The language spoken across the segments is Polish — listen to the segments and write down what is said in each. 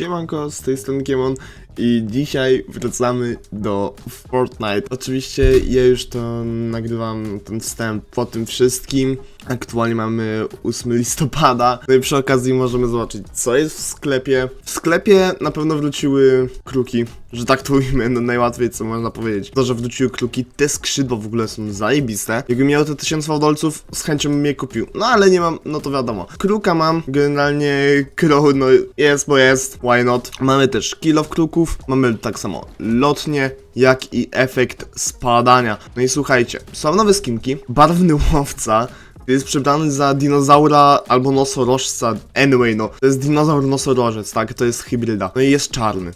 Siemanko, z tej strony Kiemon i dzisiaj wracamy do Fortnite. Oczywiście ja już to nagrywam ten wstęp po tym wszystkim. Aktualnie mamy 8 listopada. No i przy okazji możemy zobaczyć co jest w sklepie. W sklepie na pewno wróciły kruki, że tak to ujmę, no najłatwiej co można powiedzieć. To, że wróciły kruki, te skrzydła w ogóle są zajebiste. Jakbym miał te 1000 fałdolców, z chęcią bym je kupił. No ale nie mam, no to wiadomo. Kruka mam, generalnie crow, no jest, bo jest, why not. Mamy też kill of kruków, mamy tak samo lotnie, jak i efekt spadania. No i słuchajcie, są nowe skinki, barwny łowca, jest przebrany za dinozaura albo nosorożca. Anyway, no, to jest dinozaur nosorożec, tak? To jest hybryda. No i jest czarny.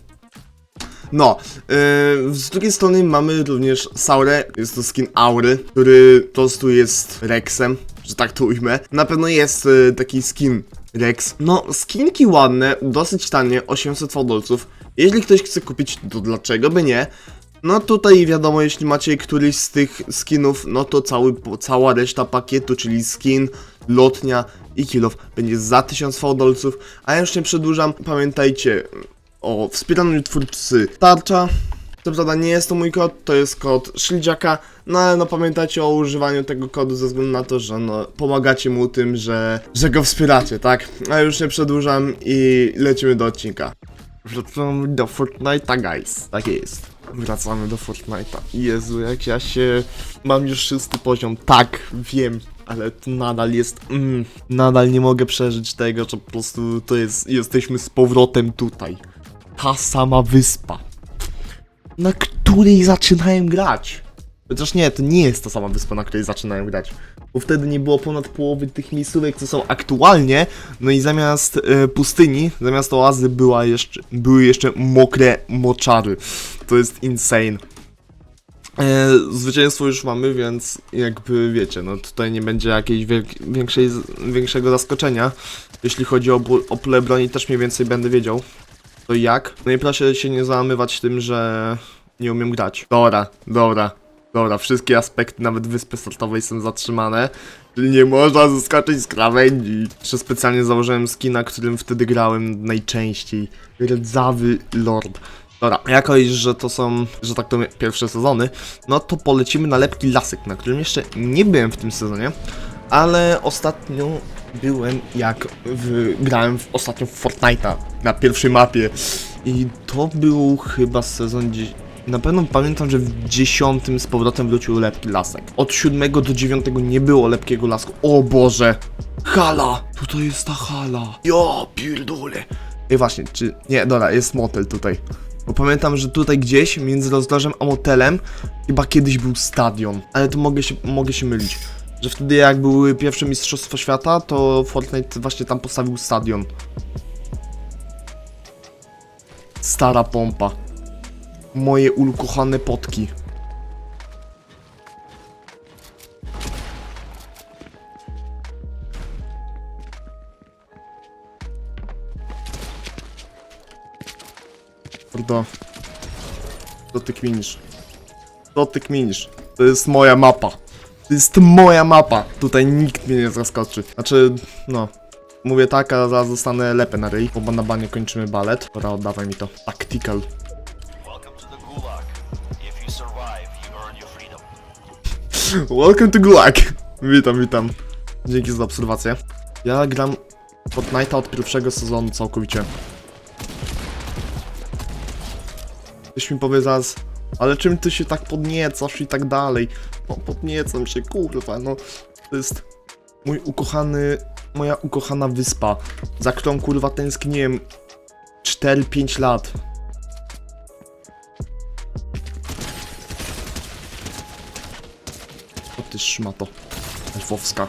No, yy, z drugiej strony mamy również Saurę, jest to skin Aury, który po prostu jest Rexem, że tak to ujmę. Na pewno jest yy, taki skin Rex. No, skinki ładne, dosyć tanie, 800 fałdolców. Jeśli ktoś chce kupić, to dlaczego by nie? No tutaj wiadomo, jeśli macie któryś z tych skinów, no to cały, cała reszta pakietu, czyli skin, lotnia i kilof będzie za 1000 fałdolców. A ja już nie przedłużam, pamiętajcie o wspieranym twórcy tarcza. Co prawda nie jest to mój kod, to jest kod Szyldziaka, no ale no pamiętajcie o używaniu tego kodu ze względu na to, że no pomagacie mu tym, że, że go wspieracie, tak? A już nie przedłużam i lecimy do odcinka. Wracamy do Fortnite'a, guys. Tak jest. Wracamy do Fortnite'a. Jezu, jak ja się... Mam już szósty poziom. Tak, wiem. Ale to nadal jest... Mm, nadal nie mogę przeżyć tego, że po prostu to jest... Jesteśmy z powrotem tutaj. Ta sama wyspa. Na której zaczynałem grać. Chociaż nie, to nie jest ta sama wyspa, na której zaczynałem grać. Bo wtedy nie było ponad połowy tych miejscówek, co są aktualnie. No i zamiast e, pustyni, zamiast oazy była jeszcze, były jeszcze mokre moczary. To jest insane. E, zwycięstwo już mamy, więc jakby wiecie, no tutaj nie będzie jakiejś większej, większego zaskoczenia. Jeśli chodzi o, o pole broni, też mniej więcej będę wiedział. To jak? No i proszę się nie załamywać tym, że nie umiem grać. Dobra, dobra, dobra, wszystkie aspekty, nawet wyspy startowej są zatrzymane. Czyli nie można zaskoczyć z krawędzi. Jeszcze specjalnie założyłem skina, którym wtedy grałem najczęściej. Rdzawy Lord. Dobra, jako iż, że to są, że tak to pierwsze sezony, no to polecimy na lepki lasek, na którym jeszcze nie byłem w tym sezonie, ale ostatnio byłem jak w, grałem w, ostatnio w Fortnite'a na pierwszej mapie i to był chyba sezon na pewno pamiętam, że w dziesiątym z powrotem wrócił lepki lasek. Od siódmego do dziewiątego nie było lepkiego lasku. O Boże! Hala! Tutaj jest ta hala. Ja pierdolę. I właśnie, czy... Nie, dobra, jest motel tutaj. Bo pamiętam, że tutaj gdzieś między rozdrożem a motelem chyba kiedyś był stadion. Ale to mogę się, mogę się mylić. Że wtedy jak były pierwsze Mistrzostwa Świata, to Fortnite właśnie tam postawił stadion. Stara pompa. Moje ukochane potki. Mordo. Co ty kminisz? Co ty kminisz? To jest moja mapa. To jest moja mapa. Tutaj nikt mnie nie zaskoczy. Znaczy, no. Mówię tak, a zaraz zostanę lepę na ryj, bo na banie kończymy balet. Dobra, oddawaj mi to. Tactical. Welcome to Gulag. Witam, witam. Dzięki za obserwację. Ja gram Fortnite'a od pierwszego sezonu całkowicie. Ktoś mi powie zaraz, ale czym ty się tak podniecasz i tak dalej? No podniecam się, kurwa, no. To jest mój ukochany, moja ukochana wyspa, za którą kurwa tęskniłem 4-5 lat. Ty szmato. Elfowska.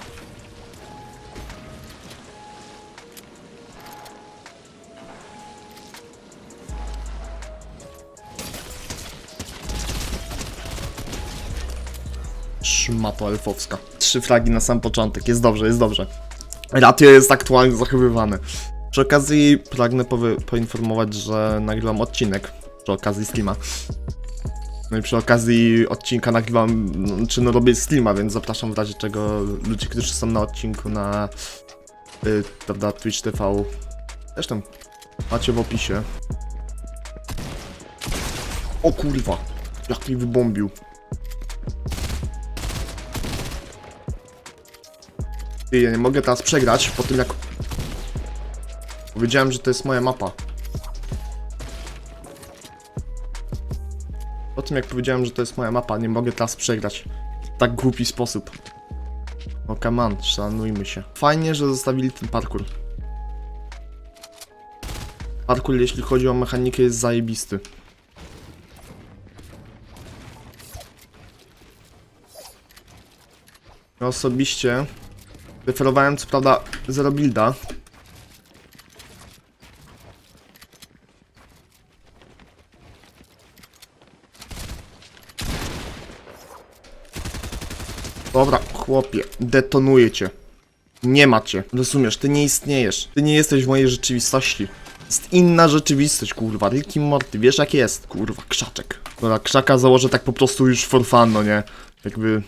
Szmato elfowska. Trzy fragi na sam początek. Jest dobrze, jest dobrze. Ratio jest aktualnie zachowywane. Przy okazji pragnę poinformować, że nagrywam odcinek. Przy okazji streama. No i przy okazji odcinka nagrywam, no, czy no robię streama, więc zapraszam w razie czego ludzi, którzy są na odcinku na y, prawda, Twitch TV. Zresztą Macie w opisie. O kurwa, jak mi wybombił. Ty, ja nie mogę teraz przegrać po tym jak... Powiedziałem, że to jest moja mapa. Tym jak powiedziałem, że to jest moja mapa, nie mogę teraz przegrać. W tak głupi sposób. O, come on, szanujmy się. Fajnie, że zostawili ten parkour. Parkour, jeśli chodzi o mechanikę, jest zajebisty. Osobiście preferowałem co prawda zero builda. Dobra, chłopie, detonuję cię. Nie ma cię. Rozumiesz, ty nie istniejesz. Ty nie jesteś w mojej rzeczywistości. Jest inna rzeczywistość, kurwa. Ricky Morty, wiesz jak jest? Kurwa, krzaczek. Dobra, krzaka założę tak po prostu już for fun, no nie? Jakby...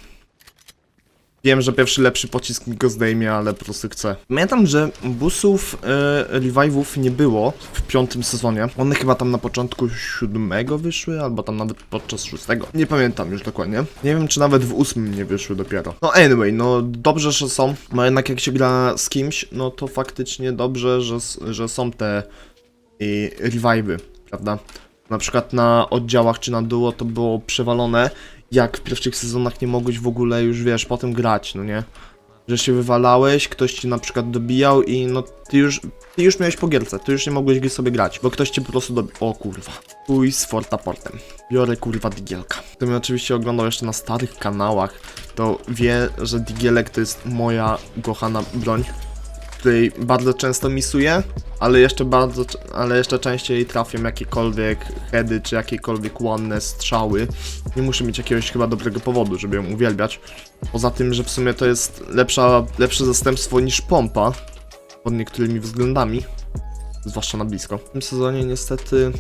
Wiem, że pierwszy lepszy pocisk mi go zdejmie, ale po prostu chcę. Pamiętam, że busów e, revive'ów nie było w piątym sezonie. One chyba tam na początku siódmego wyszły, albo tam nawet podczas szóstego. Nie pamiętam już dokładnie. Nie wiem, czy nawet w ósmym nie wyszły dopiero. No anyway, no dobrze, że są. No jednak jak się gra z kimś, no to faktycznie dobrze, że, że są te i revive'y, prawda? Na przykład na oddziałach czy na duo to było przewalone, jak w pierwszych sezonach nie mogłeś w ogóle już, wiesz, potem grać, no nie? Że się wywalałeś, ktoś ci na przykład dobijał i no ty już, ty już miałeś po gierce, ty już nie mogłeś sobie grać, bo ktoś cię po prostu dobił. O kurwa. Pój z Portem. Biorę kurwa digielka. Mnie oczywiście oglądał jeszcze na starych kanałach, to wie, że digielek to jest moja ukochana broń której bardzo często misuję, ale jeszcze bardzo, ale jeszcze częściej trafią jakiekolwiek heady, czy jakiekolwiek ładne strzały. Nie muszę mieć jakiegoś chyba dobrego powodu, żeby ją uwielbiać. Poza tym, że w sumie to jest lepsza, lepsze zastępstwo niż pompa, pod niektórymi względami, zwłaszcza na blisko. W tym sezonie niestety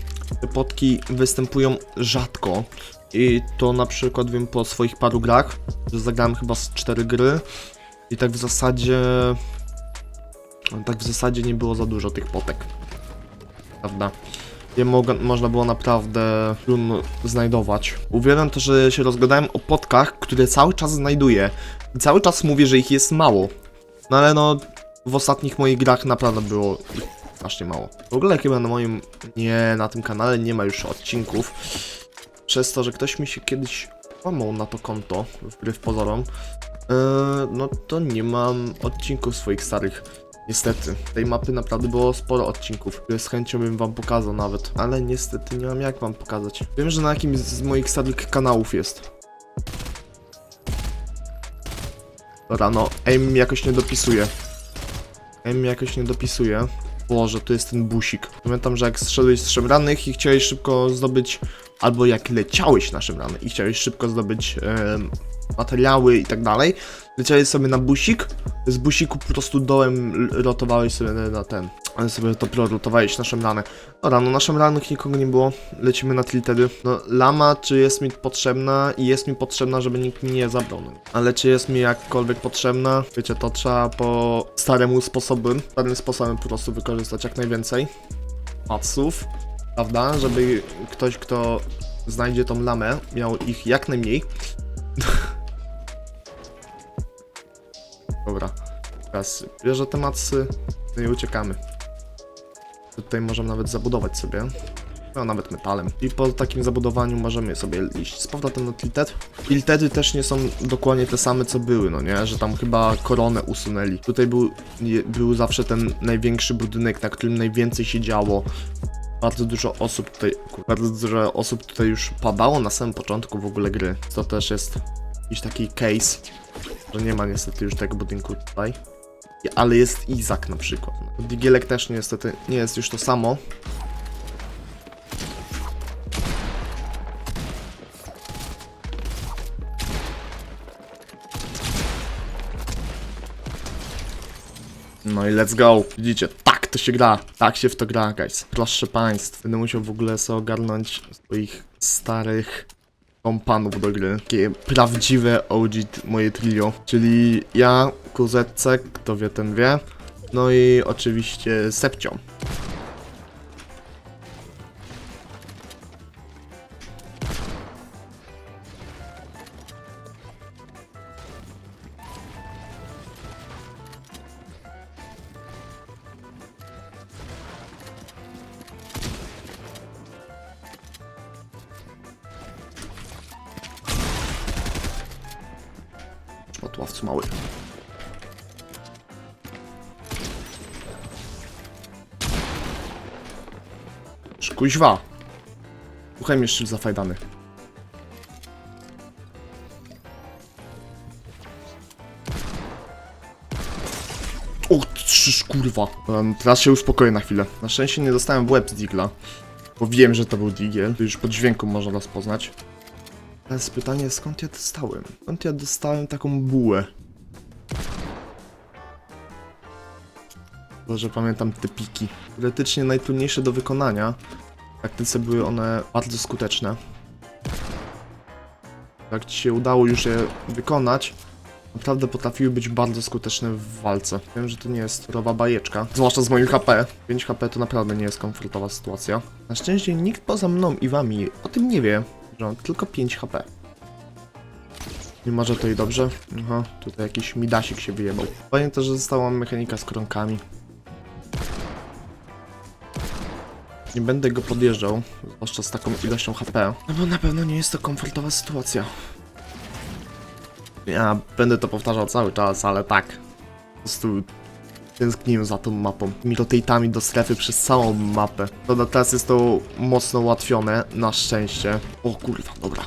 te potki występują rzadko. I to na przykład wiem po swoich paru grach, że zagrałem chyba z 4 gry i tak w zasadzie tak w zasadzie nie było za dużo tych potek. Prawda? Je mogę, można było naprawdę znajdować. Uwielbiam to, że się rozgadałem o potkach, które cały czas znajduję. I cały czas mówię, że ich jest mało. No ale no, w ostatnich moich grach naprawdę było ich strasznie mało. W ogóle chyba na moim, nie, na tym kanale nie ma już odcinków. Przez to, że ktoś mi się kiedyś łamał na to konto, wbrew pozorom. Eee, no to nie mam odcinków swoich starych. Niestety, tej mapy naprawdę było sporo odcinków, które z chęcią bym wam pokazał nawet, ale niestety nie mam jak wam pokazać. Wiem, że na jakimś z moich starych kanałów jest. Dobra, no, aim jakoś nie dopisuje. Aim jakoś nie dopisuje. Boże, to jest ten busik. Pamiętam, że jak zszedłeś z szemranych i chciałeś szybko zdobyć, albo jak leciałeś na szemrany i chciałeś szybko zdobyć em, materiały i tak dalej, leciałeś sobie na busik, z busiku po prostu dołem rotowałeś sobie na, ten, ale sobie to prorotowałeś na szemrane. Dobra, no na szemranych nikogo nie było, lecimy na tiltedy. No lama, czy jest mi potrzebna? I jest mi potrzebna, żeby nikt mi nie zabrał. No. Ale czy jest mi jakkolwiek potrzebna? Wiecie, to trzeba po staremu sposobem, starym sposobem po prostu wykorzystać jak najwięcej matsów, prawda? Żeby ktoś, kto znajdzie tą lamę, miał ich jak najmniej. Teraz bierze te matsy, no i uciekamy. Tutaj możemy nawet zabudować sobie. No, nawet metalem. I po takim zabudowaniu możemy sobie iść z powrotem na tilted. Tiltedy też nie są dokładnie te same, co były, no nie? Że tam chyba koronę usunęli. Tutaj był, był zawsze ten największy budynek, na którym najwięcej się działo. Bardzo dużo osób tutaj, bardzo dużo osób tutaj już padało na samym początku w ogóle gry. To też jest jakiś taki case, że nie ma niestety już tego budynku tutaj. Ale jest Izak na przykład. Digielek też niestety nie jest już to samo. No i let's go. Widzicie, tak to się gra. Tak się w to gra, guys. Proszę państwa, będę musiał w ogóle sobie ogarnąć swoich starych kompanów do gry. Takie prawdziwe OG moje trio. Czyli ja, Kuzetce, kto wie ten wie. No i oczywiście Sepcio. Od ławcu mały. Kuźwa. Uchem jeszcze zafajdany. O, trzyż kurwa. Um, teraz się uspokoję na chwilę. Na szczęście nie dostałem w łeb z Digla. Bo wiem, że to był Digiel. To już po dźwięku można rozpoznać. Teraz pytanie, skąd ja dostałem? Skąd ja dostałem taką bułę? Może pamiętam te piki. Teoretycznie najtrudniejsze do wykonania. W praktyce były one bardzo skuteczne. Jak ci się udało już je wykonać, naprawdę potrafiły być bardzo skuteczne w walce. Wiem, że to nie jest rowa bajeczka, zwłaszcza z moim HP. 5 HP to naprawdę nie jest komfortowa sytuacja. Na szczęście nikt poza mną i wami o tym nie wie, że mam tylko 5 HP. Mimo, że to i dobrze. Aha, tutaj jakiś midasik się wyjebał. Też, że została mechanika z kronkami. Nie będę go podjeżdżał, zwłaszcza z taką ilością HP, no bo na pewno nie jest to komfortowa sytuacja. Ja będę to powtarzał cały czas, ale tak. Po prostu tęskniłem za tą mapą. Tymi rotate'ami do strefy przez całą mapę. Na teraz jest to mocno ułatwione, na szczęście. O kurwa, dobra.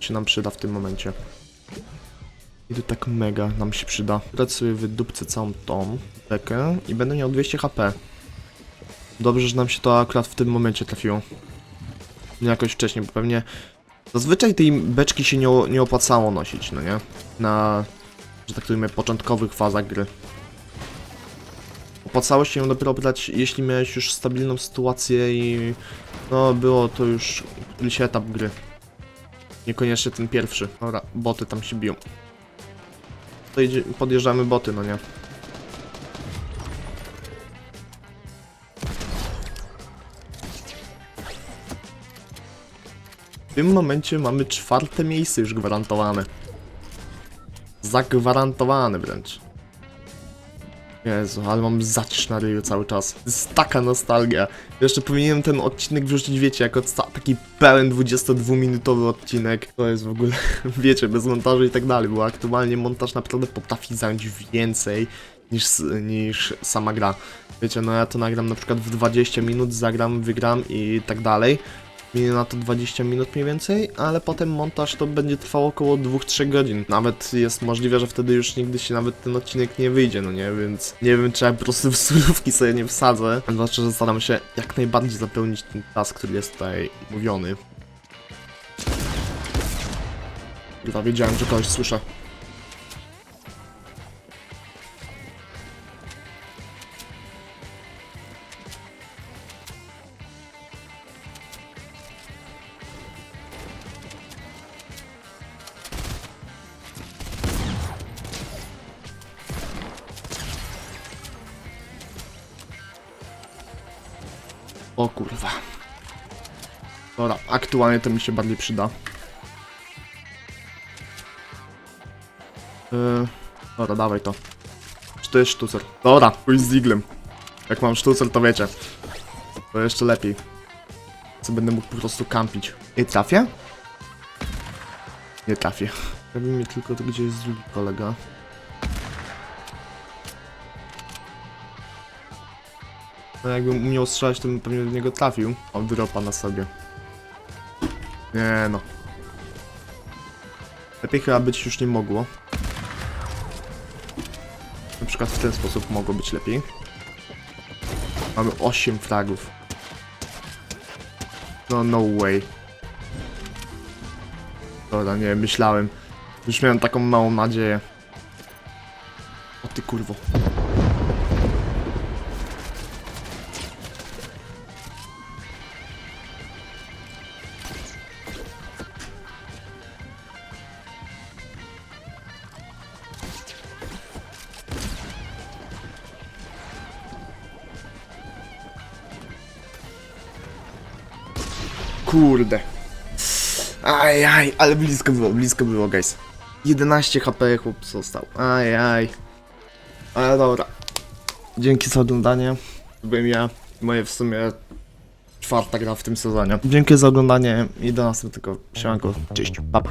Się nam przyda w tym momencie. I to tak mega nam się przyda. Grać sobie wydupcę całą tą bekę i będę miał 200 HP. Dobrze, że nam się to akurat w tym momencie trafiło. Nie jakoś wcześniej, bo pewnie Zazwyczaj tej beczki się nie, nie opłacało nosić, no nie? Na, że tak powiem, początkowych fazach gry. Opłacało się ją dopiero brać, jeśli miałeś już stabilną sytuację i no było to już któryś etap gry. Niekoniecznie ten pierwszy. Dobra, boty tam się biją. To podjeżdżamy boty, no nie? W tym momencie mamy czwarte miejsce już gwarantowane. Zagwarantowane wręcz. Jezu, ale mam zacisz na ryju cały czas. To jest taka nostalgia. Jeszcze powinienem ten odcinek wrzucić, wiecie, jako taki pełen 22-minutowy odcinek. To jest w ogóle, wiecie, bez montażu i tak dalej, bo aktualnie montaż naprawdę potrafi zająć więcej niż, niż sama gra. Wiecie, no ja to nagram na przykład w 20 minut, zagram, wygram i tak dalej. Minie na to 20 minut mniej więcej, ale potem montaż to będzie trwał około 2-3 godzin. Nawet jest możliwe, że wtedy już nigdy się nawet ten odcinek nie wyjdzie, no nie? Więc nie wiem, czy ja po prostu w surówki sobie nie wsadzę. Zwłaszcza, że staram się jak najbardziej zapełnić ten czas, który jest tutaj mówiony. Chyba wiedziałem, że kogoś słyszę. O kurwa. Dobra, aktualnie to mi się bardziej przyda. Yy, dobra, dawaj to. Czy to jest sztucer? Dobra, pójdź z Diglem. Jak mam sztucer, to wiecie. To jeszcze lepiej. Co będę mógł po prostu kampić. Nie trafię? Nie trafię. Robi mi tylko to, gdzie jest drugi kolega. No jakbym umiał strzelać, to bym pewnie do niego trafił. On dropa na sobie. Nie no. Lepiej chyba być już nie mogło. Na przykład w ten sposób mogło być lepiej. Mamy 8 fragów. No, no way. Dobra, nie, myślałem. Już miałem taką małą nadzieję. O ty kurwo. Kurde. Aj, aj, ale blisko było, blisko było, guys. 11 HP chłop został. Aj, aj. Ale dobra. Dzięki za oglądanie. Byłem ja. Moje w sumie czwarta gra w tym sezonie. Dzięki za oglądanie i do następnego. Siemanko, cześć, pa. pa.